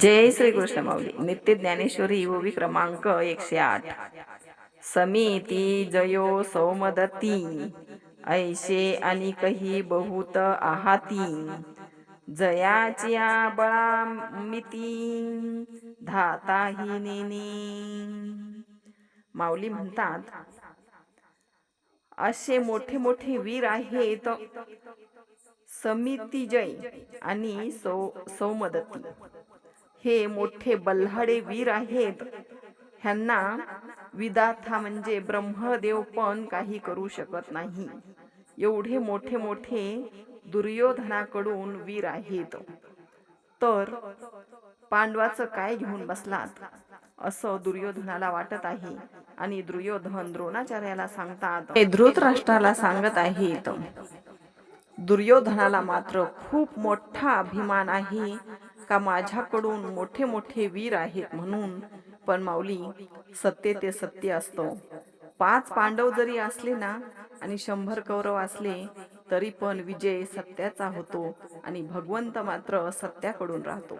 जय श्री कृष्ण माऊली. नित्य ज्ञानेश्वरी ओवी क्रमांक एकशे आठ. समिती जयो सौमदती. ऐशे आणि कही बहुत आहाती. जयाच्या बळामिती. धाताही नेनी. माऊली म्हणतात असे मोठे मोठे वीर आहेत. समिती जय आणि सौ सौमदती. हे मोठे बल्हाडे वीर आहेत. ह्यांना विदाथा म्हणजे ब्रह्मदेव पण काही करू शकत नाही. एवढे मोठे मोठे दुर्योधनाकडून वीर आहेत. तर पांडवाचं काय घेऊन बसलात? असं दुर्योधनाला वाटत आहे आणि दुर्योधन द्रोणाचार्याला सांगतात हे धृतराष्ट्राला सांगत आहेत. दुर्योधनाला मात्र खूप मोठा अभिमान आहे का माझ्याकडून मोठे मोठे वीर आहेत म्हणून. पण माऊली सत्य ते सत्य असतो. पाच पांडव जरी असले ना आणि शंभर कौरव असले तरी पण विजय सत्याचा होतो आणि भगवंत मात्र सत्याकडून राहतो.